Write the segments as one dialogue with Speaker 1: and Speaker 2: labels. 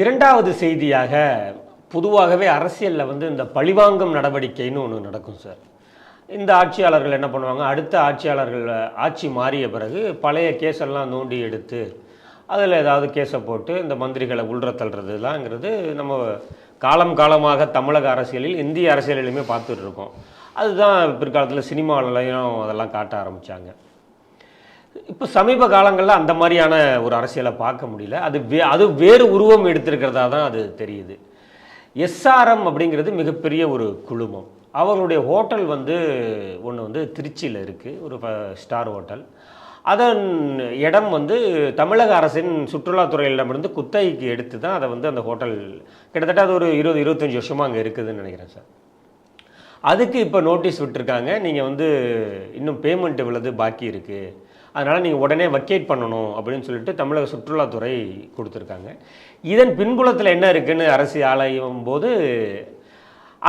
Speaker 1: இரண்டாவது செய்தியாக பொதுவாகவே அரசியலில் வந்து இந்த பழிவாங்கும் நடவடிக்கைன்னு ஒன்று நடக்கும் சார். இந்த ஆட்சியாளர்கள் என்ன பண்ணுவாங்க? அடுத்த ஆட்சியாளர்கள் ஆட்சி மாறிய பிறகு பழைய கேஸெல்லாம் நோண்டி எடுத்து அதில் ஏதாவது கேஸை போட்டு இந்த மந்திரிகளை உள்ற தள்ளுறதுலாங்கிறது நம்ம காலம் காலமாக தமிழக அரசியலில் இந்திய அரசியலிலுமே பார்த்துட்டு இருக்கோம். அதுதான் பிற்காலத்தில் சினிமாவிலையும் அதெல்லாம் காட்ட ஆரம்பித்தாங்க இப்போ சமீப காலங்களில் அந்த மாதிரியான ஒரு அரசியலை பார்க்க முடியல. அது வே அது வேறு உருவம் எடுத்திருக்கிறதா தான் அது தெரியுது. எஸ்ஆர்எம் அப்படிங்கிறது மிகப்பெரிய ஒரு குழுமம். அவங்களுடைய ஹோட்டல் வந்து ஒன்று வந்து திருச்சியில் இருக்குது ஒரு ஸ்டார் ஹோட்டல். அதன் இடம் வந்து தமிழக அரசின் சுற்றுலாத்துறையிடமிருந்து குத்தகைக்கு எடுத்து தான் அதை வந்து அந்த ஹோட்டல் கிட்டத்தட்ட அது ஒரு இருபது இருபத்தஞ்சி வருஷமாக அங்கே இருக்குதுன்னு நினைக்கிறேன் சார். அதுக்கு இப்போ நோட்டீஸ் விட்டுருக்காங்க. நீங்கள் வந்து இன்னும் பேமெண்ட் இவ்வளவு பாக்கி இருக்குது அதனால் நீங்கள் உடனே வக்கேட் பண்ணணும் அப்படின்னு சொல்லிட்டு தமிழக சுற்றுலாத்துறை கொடுத்துருக்காங்க. இதன் பின்புலத்தில் என்ன இருக்குதுன்னு அரசு ஆலயம் போது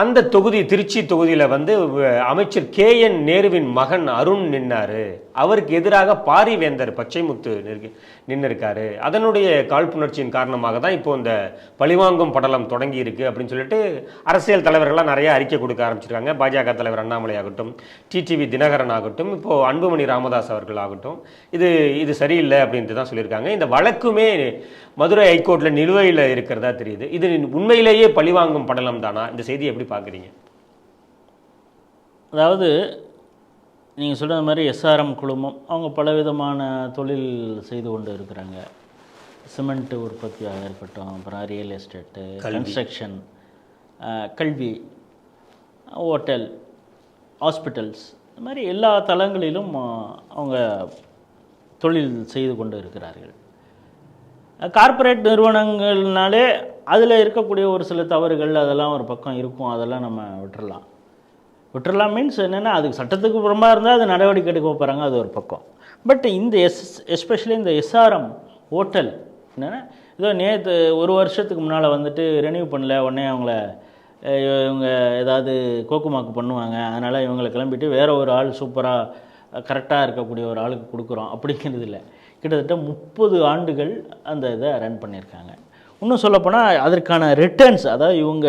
Speaker 1: அந்த தொகுதி திருச்சி தொகுதியில் வந்து அமைச்சர் கே என் நேருவின் மகன் அருண் நின்னாரு. அவருக்கு எதிராக பாரிவேந்தர் பச்சைமுத்து நின்று இருக்காரு அதனுடைய காழ்ப்புணர்ச்சியின் காரணமாக தான் இப்போ இந்த பழிவாங்கும் படலம் தொடங்கி இருக்கு அப்படின்னு சொல்லிட்டு அரசியல் தலைவர்கள்லாம் நிறைய அறிக்கை கொடுக்க ஆரம்பிச்சிருக்காங்க. பாஜக தலைவர் அண்ணாமலை ஆகட்டும் டிடிவி தினகரன் ஆகட்டும் இப்போ அன்புமணி ராமதாஸ் அவர்கள் ஆகட்டும். இது இது சரியில்லை அப்படின்ட்டு தான் சொல்லியிருக்காங்க. இந்த வழக்குமே மதுரை ஹைகோர்ட்டில் நிலுவையில் இருக்கிறதா தெரியுது. இது உண்மையிலேயே பழிவாங்கும் படலம் தானா? இந்த செய்தி எப்படி பார்க்குறீங்க?
Speaker 2: அதாவது நீங்கள் சொல்கிற மாதிரி எஸ்ஆர்எம் குழுமம் அவங்க பலவிதமான தொழில் செய்து கொண்டு இருக்கிறாங்க. சிமெண்ட் உற்பத்தியாக இருக்கட்டும் அப்புறம் ரியல் எஸ்டேட்டு கன்ஸ்ட்ரக்ஷன் கல்வி ஹோட்டல் ஹாஸ்பிட்டல்ஸ் இந்த மாதிரி எல்லா தளங்களிலும் அவங்க தொழில் செய்து கொண்டு இருக்கிறார்கள். கார்ப்பரேட் நிறுவனங்கள்னாலே அதில் இருக்கக்கூடிய ஒரு சில தவறுகள் அதெல்லாம் ஒரு பக்கம் இருக்கும் அதெல்லாம் நம்ம விட்டுறலாம். விட்டுறலாம் மீன்ஸ் என்னென்னா அதுக்கு சட்டத்துக்கு புறம்பாக இருந்தால் அது நடவடிக்கை எடுக்க போகிறாங்க அது ஒரு பக்கம். பட் இந்த எஸ் எஸ்பெஷலி இந்த எஸ்ஆர்எம் ஹோட்டல் என்னென்னா இதோ நேற்று ஒரு வருஷத்துக்கு முன்னால் வந்துட்டு ரெனியூ பண்ணல உடனே அவங்கள இவங்க ஏதாவது கோக்குமாக்கு பண்ணுவாங்க அதனால் இவங்களை கிளம்பிட்டு வேற ஒரு ஆள் சூப்பராக கரெக்டாக இருக்கக்கூடிய ஒரு ஆளுக்கு கொடுக்குறோம் அப்படிங்கிறது இல்லை. கிட்டத்தட்ட முப்பது ஆண்டுகள் அந்த இதை ரன் பண்ணியிருக்காங்க. இன்னும் சொல்லப்போனால் அதற்கான ரிட்டர்ன்ஸ் அதாவது இவங்க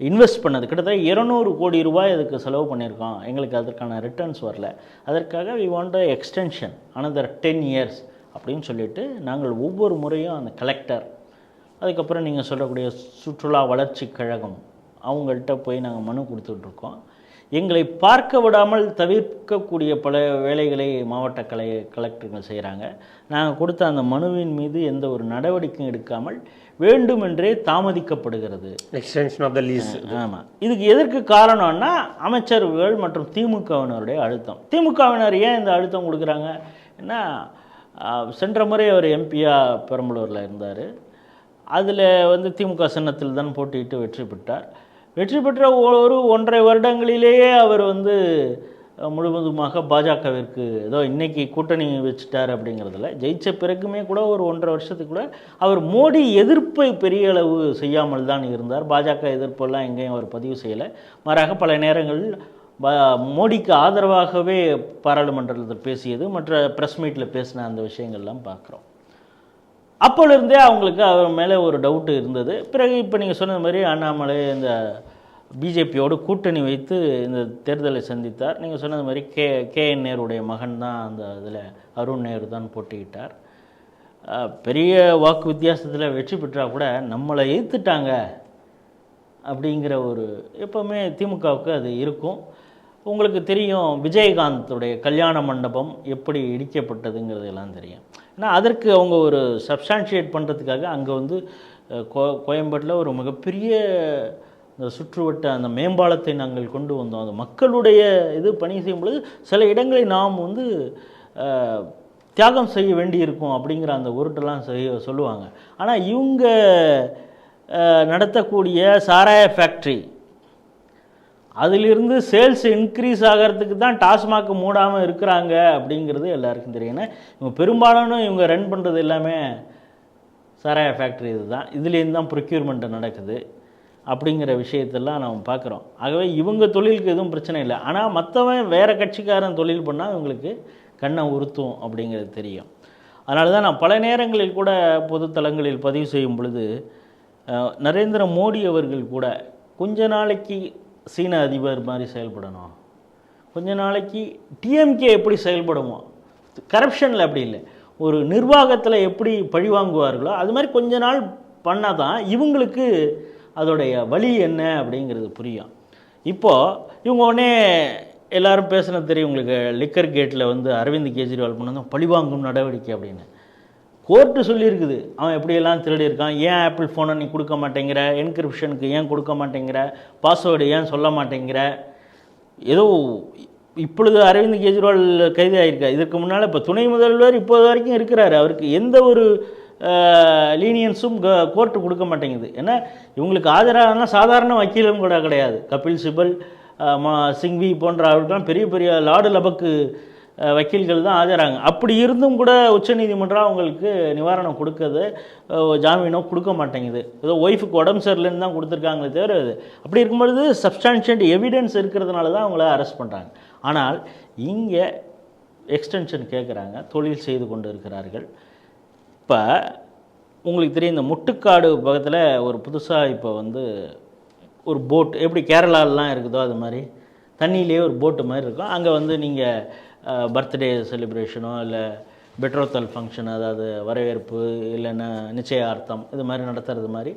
Speaker 2: இன்வெஸ்ட் பண்ணது கிட்டத்தட்ட இருநூறு கோடி ரூபாய் அதுக்கு செலவு பண்ணியிருக்கோம் எங்களுக்கு அதற்கான ரிட்டர்ன்ஸ் வரல. அதற்காக we want extension another ten years அப்படின்னு சொல்லிட்டு நாங்கள் ஒவ்வொரு முறையும் அந்த கலெக்டர் அதுக்கப்புறம் நீங்கள் சொல்லக்கூடிய சுற்றுலா வளர்ச்சி கழகம் அவங்கள்ட்ட போய் நாங்கள் மனு கொடுத்துட்ருக்கோம் எங்களை பார்க்க விடாமல் தவிர்க்கக்கூடிய பல வேலைகளை மாவட்ட கலை கலெக்டர்கள் செய்கிறாங்க. நாங்கள் கொடுத்த அந்த மனுவின் மீது எந்த ஒரு நடவடிக்கையும் எடுக்காமல் வேண்டுமென்றே தாமதிக்கப்படுகிறது.
Speaker 1: எக்ஸ்டென்ஷன் ஆஃப் த லீஸ்
Speaker 2: ஆமாம் இதுக்கு எதற்கு காரணம்னா அமைச்சர்கள் மற்றும் திமுகவினருடைய அழுத்தம். திமுகவினர் ஏன் இந்த அழுத்தம் கொடுக்குறாங்க? ஏன்னா சென்ற முறை அவர் எம்பியாக பெரம்பலூரில் இருந்தார். அதில் வந்து திமுக சின்னத்தில் தான் போட்டியிட்டு வெற்றி பெற்றார். வெற்றி பெற்ற ஒரு ஒன்றரை வருடங்களிலேயே அவர் வந்து முழுவதுமாக பாஜகவிற்கு ஏதோ இன்னைக்கு கூட்டணி வச்சுட்டார் அப்படிங்கிறதுல ஜெயித்த பிறகுமே கூட ஒரு ஒன்றரை வருஷத்துக்கு கூட அவர் மோடி எதிர்ப்பை பெரிய அளவு செய்யாமல் தான் இருந்தார். பாஜக எதிர்ப்பெல்லாம் எங்கேயும் அவர் பதிவு செய்யலை. மாறாக பல நேரங்களில் ப மோடிக்கு ஆதரவாகவே பாராளுமன்றத்தில் பேசியது மற்ற ப்ரெஸ் மீட்டில் பேசின அந்த விஷயங்கள்லாம் பார்க்குறோம். அப்போலேருந்தே அவங்களுக்கு அவர் மேலே ஒரு டவுட்டு இருந்தது. பிறகு இப்போ நீங்கள் சொன்னது மாதிரி அண்ணாமலை இந்த பிஜேபியோடு கூட்டணி வைத்து இந்த தேர்தலை சந்தித்தார். நீங்கள் சொன்னது மாதிரி கே கே என் நேருடைய மகன் தான் அந்த இதில் அருண் நேரு தான் போட்டியிட்டார். பெரிய வாக்கு வித்தியாசத்தில் வெற்றி பெற்றால் கூட நம்மளை எதிர்த்துட்டாங்க அப்படிங்கிற ஒரு எப்போவுமே திமுகவுக்கு அது இருக்கும். உங்களுக்கு தெரியும் விஜயகாந்தோடைய கல்யாண மண்டபம் எப்படி இடிக்கப்பட்டதுங்கிறது எல்லாம் தெரியும். ஏன்னா அதற்கு அவங்க ஒரு சப்ஸ்டான்ஷியேட் பண்ணுறதுக்காக அங்கே வந்து கோ கோயம்பேட்டில் ஒரு மிகப்பெரிய இந்த சுற்றுவட்ட அந்த மேம்பாலத்தை நாங்கள் கொண்டு வந்தோம். அந்த மக்களுடைய இது பணி செய்யும் பொழுது சில இடங்களை நாம் வந்து தியாகம் செய்ய வேண்டியிருக்கும் அப்படிங்கிற அந்த உருட்டெல்லாம் செய்ய சொல்லுவாங்க. ஆனால் இவங்க நடத்தக்கூடிய சாராய ஃபேக்ட்ரி அதிலிருந்து சேல்ஸ் இன்க்ரீஸ் ஆகிறதுக்கு தான் டாஸ்மாக் மூடாமல் இருக்கிறாங்க அப்படிங்கிறது எல்லாருக்கும் தெரியும். ஏன்னா இவங்க பெரும்பாலான இவங்க ரன் பண்ணுறது எல்லாமே சாராய ஃபேக்ட்ரி இது தான் இதுலேருந்து தான் ப்ரொக்யூர்மெண்ட் நடக்குது அப்படிங்கிற விஷயத்தெல்லாம் நம்ம பார்க்குறோம். ஆகவே இவங்க தொழிலுக்கு எதுவும் பிரச்சனை இல்லை. ஆனால் மற்றவன் வேறு கட்சிக்காரன் தொழில் பண்ணால் இவங்களுக்கு கண்ணை உறுத்தும் அப்படிங்கிறது தெரியும். அதனால தான் நான் பல நேரங்களில் கூட பொதுத்தளங்களில் பதிவு செய்யும் பொழுது நரேந்திர மோடி அவர்கள் கூட கொஞ்ச நாளைக்கு சீன அதிபர் மாதிரி செயல்படணும். கொஞ்ச நாளைக்கு டிஎம்கே எப்படி செயல்படுமோ கரப்ஷனில் அப்படி இல்லை. ஒரு நிர்வாகத்தில் எப்படி பழி வாங்குவார்களோ அது மாதிரி கொஞ்ச நாள் பண்ணால் தான் இவங்களுக்கு அதோடைய வழி என்ன அப்படிங்கிறது புரியும். இப்போது இவங்க உடனே எல்லாரும் பேசுனது தெரியும் உங்களுக்கு லிக்கர் கேட்டில் வந்து அரவிந்த் கெஜ்ரிவால் பண்ணதும் பழிவாங்கும் நடவடிக்கை அப்படின்னு. கோர்ட்டு சொல்லியிருக்குது. அவன் எப்படியெல்லாம் திருடி இருக்கான் ஏன் ஆப்பிள் ஃபோனை நீ கொடுக்க மாட்டேங்கிற? என்கிரிப்ஷனுக்கு ஏன் கொடுக்க மாட்டேங்கிற? பாஸ்வேர்டு ஏன் சொல்ல மாட்டேங்கிற? ஏதோ இப்பொழுது அரவிந்த் கெஜ்ரிவால் கைது ஆகியிருக்கார் இதற்கு முன்னால் இப்போ துணை முதல்வர் இப்போது வரைக்கும் இருக்கிறார். அவருக்கு எந்த ஒரு லீனியன்ஸும் கோர்ட்டு கொடுக்க மாட்டேங்குது. ஏன்னா இவங்களுக்கு ஆஜராகனா சாதாரண வக்கீலும் கூட கிடையாது. கபில் சிபல் மா- சிங்வி போன்ற அவர்கள்லாம் பெரிய பெரிய லாடு லபக்கு வக்கீல்கள் தான் ஆஜராங்க. அப்படி இருந்தும் கூட உச்சநீதிமன்றம் அவங்களுக்கு நிவாரணம் கொடுக்கறது ஜாமீனோ கொடுக்க மாட்டேங்குது. ஏதோ ஒய்ஃபுக்கு உடம்பு சரியில்லைன்னு தான் கொடுத்துருக்காங்களே தவிர அது அப்படி இருக்கும்பொழுது சப்ஸ்டான்ஷியன்ட் எவிடன்ஸ் இருக்கிறதுனால தான் அவங்கள அரெஸ்ட் பண்ணுறாங்க ஆனால் இங்கே எக்ஸ்டென்ஷன் கேட்குறாங்க தொழில் செய்து கொண்டு இருக்கிறார்கள் இப்போ உங்களுக்கு தெரியும் இந்த முட்டுக்காடு பக்கத்தில் ஒரு புதுசாக இப்போ வந்து ஒரு போட் எப்படி கேரளாலலாம் இருக்குதோ அது மாதிரி தண்ணியிலேயே ஒரு போட்டு மாதிரி இருக்கும். அங்கே வந்து நீங்கள் பர்த்டே செலிப்ரேஷனோ இல்லை பெட்ரோத்தல் ஃபங்க்ஷன் அதாவது வரவேற்பு இல்லைன்னா நிச்சயார்த்தம் இது மாதிரி நடத்துறது மாதிரி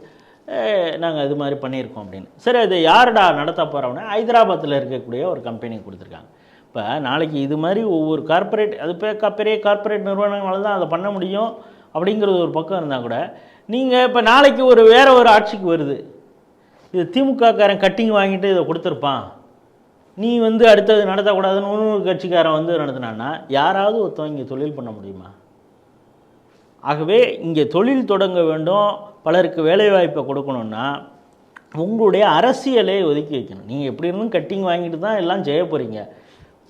Speaker 2: நாங்கள் இது மாதிரி பண்ணியிருக்கோம் அப்படின்னு. சரி அது யாருடா நடத்த போகிறோம்னா ஹைதராபாத்தில் இருக்கக்கூடிய ஒரு கம்பெனி கொடுத்துருக்காங்க. இப்போ நாளைக்கு இது மாதிரி ஒவ்வொரு கார்ப்பரேட் அது பே க- பெரிய கார்ப்பரேட் நிறுவனங்களால் தான் அதை பண்ண முடியும் அப்படிங்கிறது ஒரு பக்கம் இருந்தால் கூட நீங்கள் இப்போ நாளைக்கு ஒரு வேறு ஒரு ஆட்சிக்கு வருது. இது திமுகக்காரன் கட்டிங் வாங்கிட்டு இதை கொடுத்துருப்பான். நீ வந்து அடுத்தது நடத்தக்கூடாதுன்னு இன்னொரு கட்சிக்காரன் வந்து நடத்தினான்னா யாராவது ஒருத்தன் இங்கே தொழில் பண்ண முடியுமா? ஆகவே இங்கே தொழில் தொடங்க வேண்டும் பலருக்கு வேலைவாய்ப்பை கொடுக்கணும்னா உங்களுடைய அரசியலை ஒதுக்கி வைக்கணும். நீங்கள் எப்படி இருந்தும் கட்டிங் வாங்கிட்டு தான் எல்லாம் செய்ய போகிறீங்க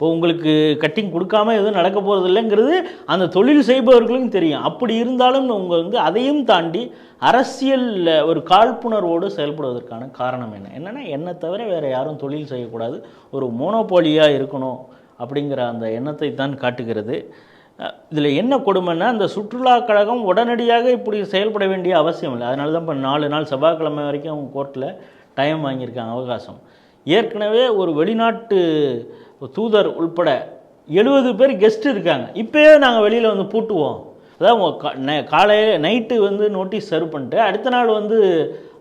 Speaker 2: இப்போ உங்களுக்கு கட்டிங் கொடுக்காம எதுவும் நடக்க போகிறது இல்லைங்கிறது அந்த தொழில் செய்பவர்களுக்கும் தெரியும். அப்படி இருந்தாலும் உங்கள் வந்து அதையும் தாண்டி அரசியலில் ஒரு காழ்ப்புணர்வோடு செயல்படுவதற்கான காரணம் என்ன? என்னென்னா என்னை தவிர வேறு யாரும் தொழில் செய்யக்கூடாது. ஒரு மோனோபோலியாக இருக்கணும் அப்படிங்கிற அந்த எண்ணத்தை தான் காட்டுகிறது. இதில் என்ன கொடுமைன்னா அந்த சுற்றுலா கழகம் உடனடியாக இப்படி செயல்பட வேண்டிய அவசியம் இல்லை. அதனால தான் இப்போ நாலு நாள் செவ்வாய்க்கிழமை வரைக்கும் அவங்க கோர்ட்டில் டைம் வாங்கியிருக்காங்க அவகாசம். ஏற்கனவே ஒரு வெளிநாட்டு தூதர் உள்பட எழுபது பேர் கெஸ்ட் இருக்காங்க. இப்போயே நாங்கள் வெளியில் வந்து பூட்டுவோம். அதாவது காலையில் நைட்டு வந்து நோட்டீஸ் சர்வ் பண்ணிட்டு அடுத்த நாள் வந்து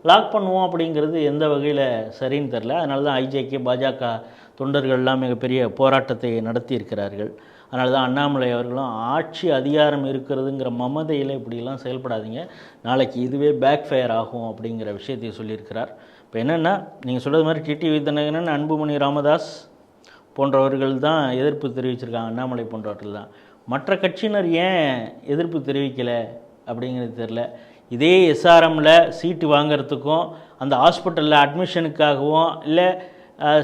Speaker 2: லாக் பண்ணுவோம் அப்படிங்கிறது எந்த வகையில் சரின்னு தெரில அதனால தான் ஐஜேகே பாஜக தொண்டர்கள்லாம் மிகப்பெரிய போராட்டத்தை நடத்தி இருக்கிறார்கள். அதனால தான் அண்ணாமலை அவர்களும் ஆட்சி அதிகாரம் இருக்கிறதுங்கிற மமதையில் இப்படிலாம் செயல்படாதீங்க. நாளைக்கு இதுவே பேக் ஃபயர் ஆகும் அப்படிங்கிற விஷயத்தை சொல்லியிருக்கிறார். இப்போ என்னென்னா நீங்கள் சொல்கிறது மாதிரி டிடிவி தினகரன் அன்புமணி ராமதாஸ் போன்றவர்கள் தான் எதிர்ப்பு தெரிவிச்சிருக்காங்க அண்ணாமலை போன்றவர்கள் தான். மற்ற கட்சியினர் ஏன் எதிர்ப்பு தெரிவிக்கலை அப்படிங்கிறது தெரில இதே எஸ்ஆர்எம்மில் சீட்டு வாங்கிறதுக்கும் அந்த ஹாஸ்பிட்டலில் அட்மிஷனுக்காகவும் இல்லை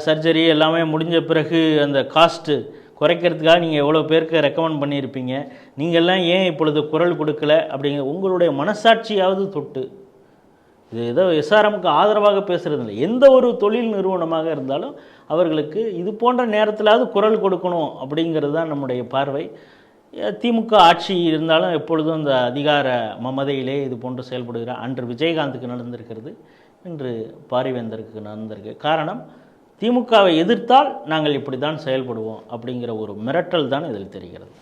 Speaker 2: சர்ஜரி எல்லாமே முடிஞ்ச பிறகு அந்த காஸ்ட்டு குறைக்கிறதுக்காக நீங்கள் எவ்வளோ பேருக்கு ரெக்கமெண்ட் பண்ணியிருப்பீங்க? நீங்கள்லாம் ஏன் இப்பொழுது குரல் கொடுக்கல அப்படிங்கிற உங்களுடைய மனசாட்சியாவது தொட்டு இது ஏதோ எஸ்ஆர்எம்க்கு ஆதரவாக பேசுகிறது இல்லை. எந்த ஒரு தொழில் நிறுவனமாக இருந்தாலும் அவர்களுக்கு இது போன்ற நேரத்திலாவது குரல் கொடுக்கணும் அப்படிங்கிறது தான் நம்முடைய பார்வை. திமுக ஆட்சி இருந்தாலும் எப்பொழுதும் இந்த அதிகார மமதையிலே இது போன்று செயல்படுகிற அன்று விஜயகாந்துக்கு நடந்திருக்கிறது. இன்று பாரிவேந்தருக்கு நடந்திருக்கு. காரணம் திமுகவை எதிர்த்தால் நாங்கள் இப்படி தான் செயல்படுவோம் அப்படிங்கிற ஒரு மிரட்டல் தான் இதில் தெரிகிறது.